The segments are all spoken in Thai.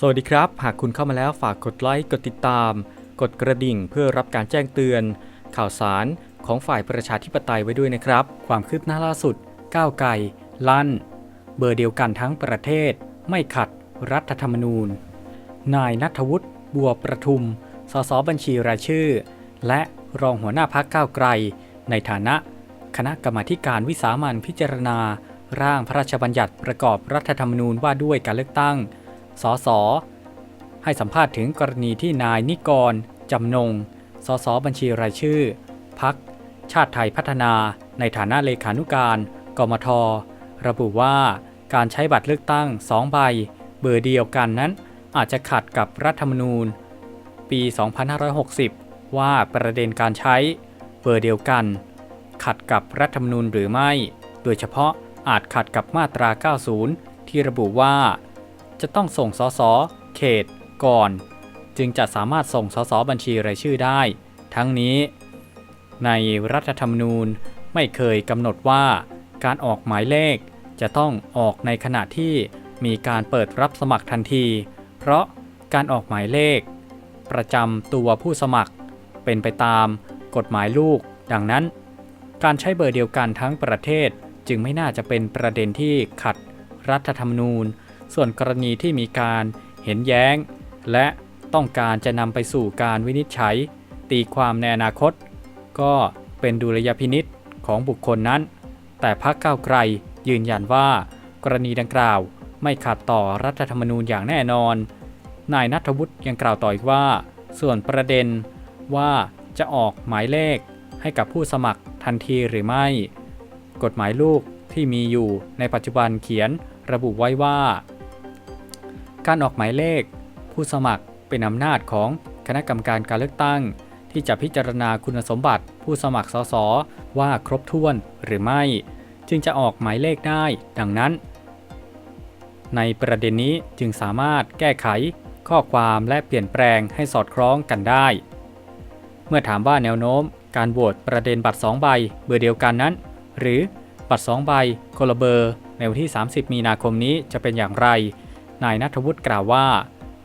สวัสดีครับ หากคุณเข้ามาแล้วฝากกดไลค์ กดติดตาม กดกระดิ่งเพื่อรับการแจ้งเตือน ข่าวสารของฝ่ายประชาธิปไตยไว้ด้วยนะครับ ความคืบหน้าล่าสุด ก้าวไกลลั่น เบอร์เดียวกันทั้งประเทศ ไม่ขัดรัฐธรรมนูญ นายนัทวุฒิบัวประทุม สสบัญชีรายชื่อ และรองหัวหน้าพักก้าวไกล ในฐานะ คณะกรรมาการวิสามันพิจารณา ร่างพระราชบัญญัติประกอบรัฐธรรมนูญว่าด้วยการเลือกตั้ง สส ให้สัมภาษณ์ถึงกรณีที่นายนิกร จำนง สส บัญชีรายชื่อ พัก ชาติไทยพัฒนา ในฐานะเลขานุการ กมท ระบุว่าการใช้บัตรเลือกตั้งสองใบ เบอร์เดียวกันนั้น อาจจะขัดกับรัฐธรรมนูญ ปี 2560 ว่าประเด็นการใช้เบอร์เดียวกัน ขัดกับรัฐธรรมนูญหรือไม่ โดยเฉพาะอาจขัดกับมาตรา 90 ที่ระบุว่า จะต้องส่งสสเขต ก่อน จึงจะสามารถส่งสสบัญชีรายชื่อได้ ทั้งนี้ ในรัฐธรรมนูญไม่เคยกำหนดว่า การออกหมายเลขจะต้องออกในขณะที่มีการเปิดรับสมัครทันที เพราะการออกหมายเลข ประจำตัวผู้สมัคร เป็นไปตามกฎหมายลูก ดังนั้น การใช้เบอร์เดียวกันทั้งประเทศจึงไม่น่าจะเป็นประเด็นที่ขัดรัฐธรรมนูญ ส่วนกรณีที่มีการเห็นแย้ง และต้องการจะนำไปสู่การวินิจฉัย ตีความในอนาคต ก็เป็นดุลยพินิษของบุคคลนั้น แต่พรรคก้าวไกลยืนยันว่า กรณีดังกล่าวไม่ขัดต่อรัฐธรรมนูญอย่างแน่นอน นายนัทวุฒิยังกล่าวต่ออีกว่า ส่วนประเด็นว่าจะออกหมายเลขให้กับผู้สมัครทันทีหรือไม่ กฎหมายลูกที่มีอยู่ในปัจจุบันเขียนระบุไว้ว่า การออกหมายเลข ผู้สมัครเป็นอำนาจของคณะกรรมการการเลือกตั้ง ที่จะพิจารณาคุณสมบัติผู้สมัครสสว่าครบถ้วนหรือไม่ จึงจะออกหมายเลขได้ ดังนั้น ในประเด็นนี้จึงสามารถแก้ไขข้อความและเปลี่ยนแปลงให้สอดคล้องกันได้ เมื่อถามว่าแนวโน้ม การโหวตประเด็นบัตร 2 ใบเบอร์เดียวกันนั้น หรือบัตร 2 ใบคนละเบอร์ในวันที่ 30 มีนาคมนี้จะเป็นอย่างไร นายนัทวุฒิกล่าวว่า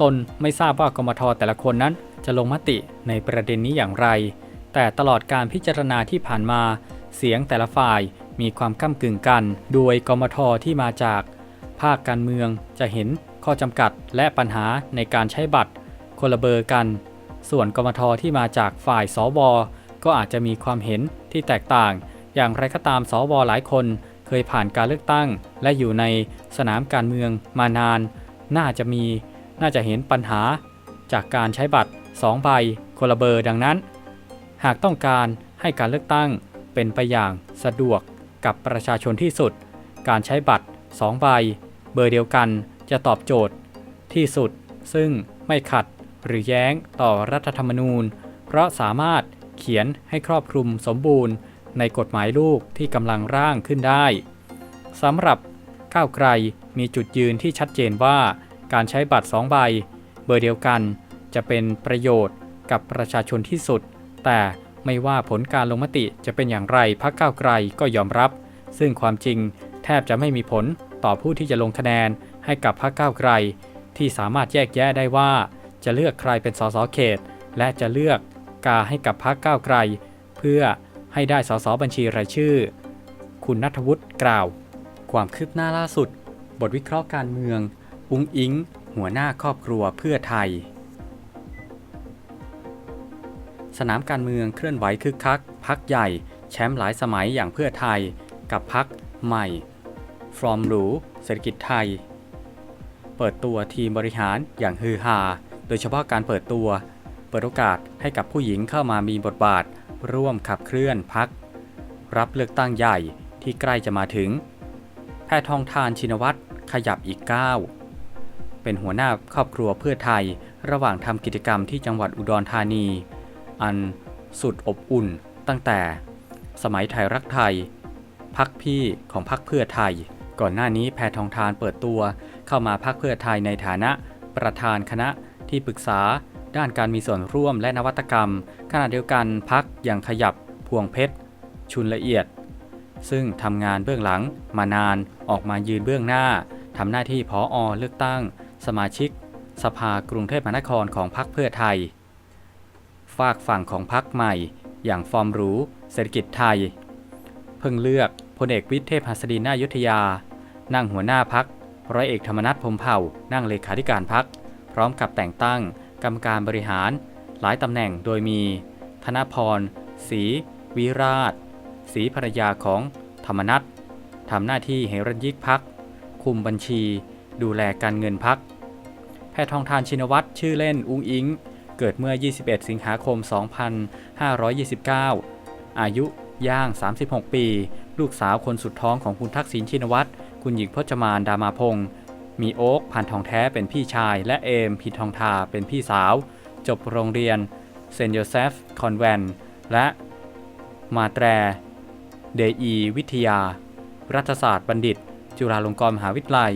ตนไม่ทราบว่ากมทแต่ละคนนั้นจะลงมติในประเด็นนี้อย่างไร แต่ตลอดการพิจารณาที่ผ่านมา เสียงแต่ละฝ่ายมีความก้ากึ่งกัน โดยกมทที่มาจาก ภาคการเมืองจะเห็นข้อจำกัดและปัญหาในการใช้บัตร คนละเบอร์กัน ส่วนกมทที่มาจากฝ่ายสวก็อาจจะมีความเห็นที่แตกต่าง อย่างไรก็ตามสวหลายคน ยผ่านการเลือกตั้ง และอยู่ในสนามการเมืองมานาน น่าจะมี น่าจะเห็นปัญหา จากการใช้บัตร 2 ใบคนละเบอร์ดังนั้น หากต้องการให้การเลือกตั้งเป็นไปอย่างสะดวกกับประชาชนที่สุด การใช้บัตร 2 ใบ เบอร์เดียวกันจะตอบโจทย์ ที่สุดซึ่งไม่ขัดหรือแย้งต่อรัฐธรรมนูญ เพราะสามารถเขียนให้ครอบคลุมสมบูรณ์ ในกฎหมายลูกที่กำลังร่างขึ้นได้สำหรับก้าวไกลมีจุดยืนที่ชัดเจนว่าการใช้บัตร 2 ใบ เบอร์เดียวกันจะเป็นประโยชน์กับประชาชนที่สุด แต่ไม่ว่าผลการลงมติจะเป็นอย่างไรพรรคก้าวไกลก็ยอมรับ ซึ่งความจริงแทบจะไม่มีผลต่อผู้ที่จะลงคะแนนให้กับพรรคก้าวไกล ที่สามารถแยกแยะได้ว่า จะเลือกใครเป็นสสเขต และจะเลือกกาให้กับพรรคก้าวไกล เพื่อ ให้ได้สสบัญชีรายชื่อ คุณนัทวุฒิกล่าว ความคืบหน้าล่าสุด บทวิเคราะห์การเมือง อุ้งอิง หัวหน้าครอบครัวเพื่อไทย สนามการเมืองเคลื่อนไหวคึกคัก พักใหญ่ แชมป์หลายสมัยอย่างเพื่อไทย กับพักใหม่ ฟรอมหรูเศรษฐกิจไทย เปิดตัวทีมบริหารอย่างฮือฮา โดยเฉพาะการเปิดตัว เปิดโอกาสให้กับผู้หญิงเข้ามามีบทบาท ร่วมขับเคลื่อนพัก รับเลือกตั้งใหญ่ที่ใกล้จะมาถึง แพทองทานชินวัตรขยับอีกก้าวเป็นหัวหน้าครอบครัวเพื่อไทยระหว่างทำกิจกรรมที่จังหวัดอุดรธานี อันสุดอบอุ่นตั้งแต่ สมัยไทยรักไทย พักพี่ของพักเพื่อไทย ก่อนหน้านี้แพทองทานเปิดตัวเข้ามาพักเพื่อไทยในฐานะประธานคณะที่ปรึกษา ด้านการมีส่วนร่วมและนวัตกรรม ขณะเดียวกันพักอย่างขยับพวงเพชร ชุนละเอียด ซึ่งทำงานเบื้องหลังมานานออกมายืนเบื้องหน้าทำหน้าที่พออเลือกตั้ง สมาชิก สภากรุงเทพมหานครของพรรคเพื่อไทย ฝากฝั่งของพรรคใหม่ อย่างฟอร์มรูเศรษฐกิจไทย เพิ่งเลือกพลเอกวิทย์เทพหัสดินนายุทธยา นั่งหัวหน้าพักร้อยเอกธรรมนัฐพรมเผ่า นั่งเลขาธิการพัก พร้อมกับแต่งตั้ง กรรมการบริหาร หลายตำแหน่งโดยมี ธนพรศรีวิราชศรีภรรยาของธรรมนัฐทำหน้าที่เหรัญยิกพัก คุมบัญชี ดูแลการเงินพัก แพทองทานชินวัตรชื่อเล่นอุ้งอิง เกิดเมื่อ 21 สิงหาคม 2529 อายุย่าง 36 ปี ลูกสาวคนสุดท้องของคุณทักษิณชินวัตร คุณหญิงพจมานดามาพงศ์ มีโอ๊กพันทองแท้เป็นพี่ชาย และเอมพินทองทาเป็นพี่สาว จบโรงเรียนเซนต์โยเซฟคอนแวนต์และมาแตรเดอีวิทยา รัฐศาสตร์บัณฑิต จุฬาลงกรณ์มหาวิทยาลัย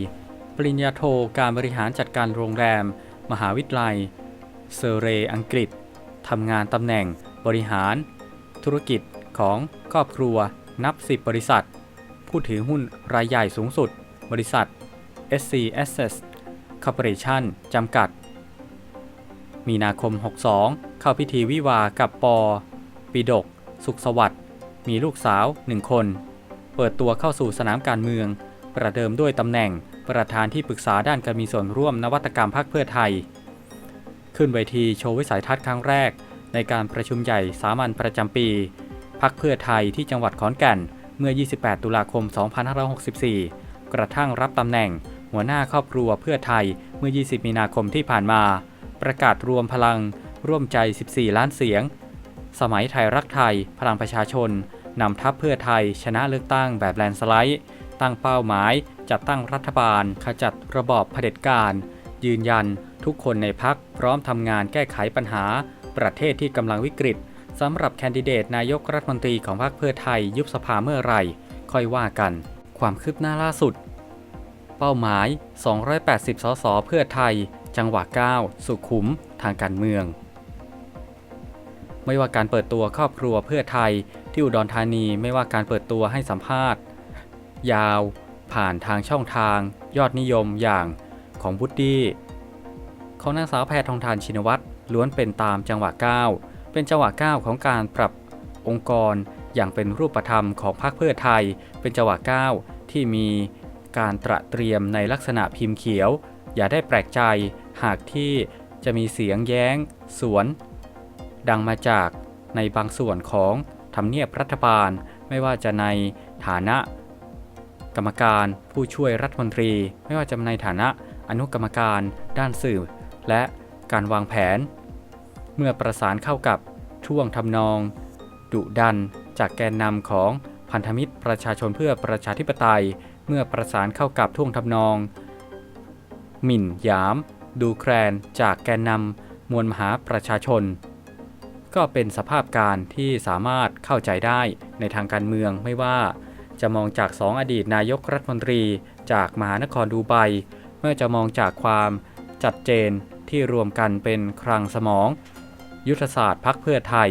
ปริญญาโทการบริหารจัดการโรงแรม มหาวิทยาลัย เซเรอังกฤษทำงานตำแหน่งบริหาร ธุรกิจของครอบครัวนับ 10 บริษัท ผู้ถือหุ้นรายใหญ่สูงสุด บริษัท SC Assets Corporation จำกัด มีนาคม 62 เข้าพิธีวิวากับปอปีดก สุขสวัสดิ์ มีลูกสาวหนึ่งคน เปิดตัวเข้าสู่สนามการเมือง ประเดิมด้วยตำแหน่งประธานที่ปรึกษาด้านการมีส่วนร่วมนวัตกรรมพรรคเพื่อไทย ขึ้นเวทีโชว์วิสัยทัศน์ครั้งแรก ในการประชุมใหญ่สามัญประจำปีพักเพื่อไทยที่จังหวัดขอนแก่นเมื่อ 28 ตุลาคม 2564 กระทั่งรับตำแหน่ง หัวหน้าครอบครัวเพื่อไทยเมื่อ 20 มีนาคมที่ผ่านมา ประกาศรวมพลังร่วมใจ 14 ล้านเสียง สมัยไทยรักไทย พลังประชาชนนำทัพเพื่อไทยชนะเลือกตั้งแบบแลนสไลด์ ตั้งเป้าหมายจัดตั้งรัฐบาล ขจัดระบอบเผด็จการ ยืนยันทุกคนในพักพร้อมทำงานแก้ไขปัญหา ประเทศที่กำลังวิกฤตสำหรับแคนดิเดตนายกรัฐมนตรีของพรรคเพื่อไทยยุบสภาเมื่อไหร่ ค่อยว่ากัน ความคืบหน้าล่าสุด เป้าหมาย 280 สส เพื่อไทย จังหวะ 9 สุขุม ทางการเมือง ไม่ว่าการเปิดตัวครอบครัวเพื่อไทยที่อุดรธานีไม่ว่าการเปิดตัวให้สัมภาษณ์ ยาว ผ่านทางช่องทาง ยอดนิยมอย่างของบุดดี้ของนางสาวแพทองทานชินวัตรล้วนเป็นตามจังหวะ 9 เป็นจังหวะ 9 ของการปรับองค์กรอย่างเป็นรูปธรรมของพรรคเพื่อไทย เป็นจังหวะ 9 ที่มี การตระเตรียมในลักษณะพิมพ์เขียว อย่าได้แปลกใจหากที่จะมีเสียงแย้ง สวน ดังมาจากในบางส่วนของทำเนียบรัฐบาล ไม่ว่าจะในฐานะ กรรมการผู้ช่วยรัฐมนตรี ไม่ว่าจะในฐานะอนุกรรมการด้านสื่อ และการวางแผน เมื่อประสานเข้ากับช่วงทำนอง ดุดันจากแกนนำของ พันธมิตรประชาชนเพื่อประชาธิปไตย เมื่อประสานเข้ากับท่วงทำนอง หมิ่นยาม ดูแคลนจากแกนนำมวลมหาประชาชน ก็เป็นสภาพการที่สามารถเข้าใจได้ในทางการเมืองไม่ว่า จะมองจากสองอดีตนายกรัฐมนตรี จากมหานครดูไบเมื่อจะมองจากความจัดเจนที่รวมกันเป็นคลังสมอง ยุทธศาสตร์พักเพื่อไทย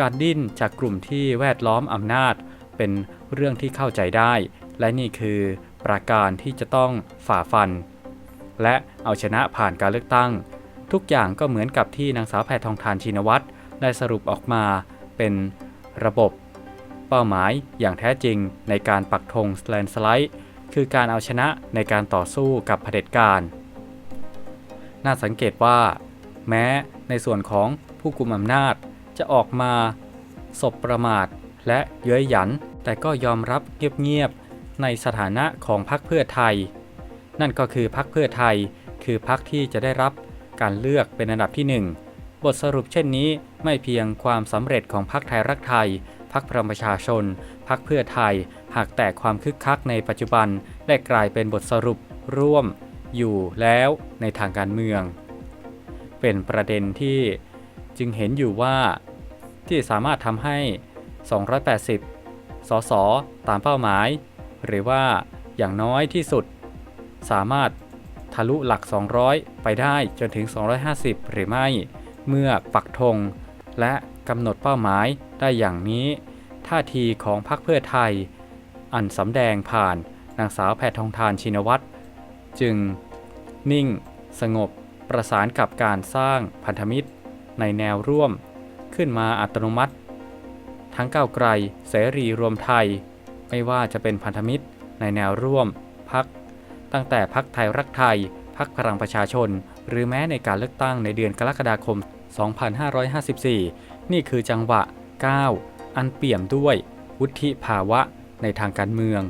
การดิ้นจากกลุ่มที่แวดล้อมอำนาจ เป็นเรื่องที่เข้าใจได้ และนี่คือประการที่จะต้องฝ่าฟัน และเอาชนะผ่านการเลือกตั้ง ทุกอย่างก็เหมือนกับที่นางสาวแพทองทานชินวัตรได้สรุปออกมาเป็นระบบ เป้าหมายอย่างแท้จริงในการปักธงแลนสไลด์คือการเอาชนะในการต่อสู้กับเผด็จการ น่าสังเกตว่า แม้ในส่วนของผู้กุมอำนาจจะออกมา สบประมาท และเย้ยหยัน แต่ก็ยอมรับเงียบๆในสถานะของพรรคเพื่อไทย นั่นก็คือพรรคเพื่อไทย คือพรรคที่จะได้รับการเลือกเป็นอันดับที่ 1 บทสรุปเช่นนี้ไม่เพียงความสำเร็จของพรรคไทยรักไทยพรรคพลังประชาชนพรรคเพื่อไทย หากแต่ความคึกคักในปัจจุบันได้กลายเป็นบทสรุปร่วม อยู่แล้วในทางการเมือง เป็นประเด็นที่จึงเห็นอยู่ว่าที่สามารถทำให้ 280 สส ตามเป้าหมาย หรือว่าอย่างน้อยที่สุด สามารถทะลุหลัก 200 ไปได้จนถึง 250 หรือไม่ เมื่อปักธงและกำหนดเป้าหมายได้อย่างนี้ ท่าทีของพรรคเพื่อไทย อันสำแดงผ่านนางสาวแพทองทานชินวัตรจึงนิ่ง สงบ ประสานกับการสร้างพันธมิตร ในแนวร่วม ขึ้นมาอัตโนมัติ ทั้งก้าวไกล เสรีรวมไทย ไม่ว่าจะเป็นพันธมิตรในแนวร่วมพัก ตั้งแต่พักไทยรักไทย พักพลังประชาชน หรือแม้ในการเลือกตั้งในเดือนกรกฎาคม 2554 นี่คือจังหวะก้าอันเปี่ยมด้วย วุฒิภาวะในทางการเมือง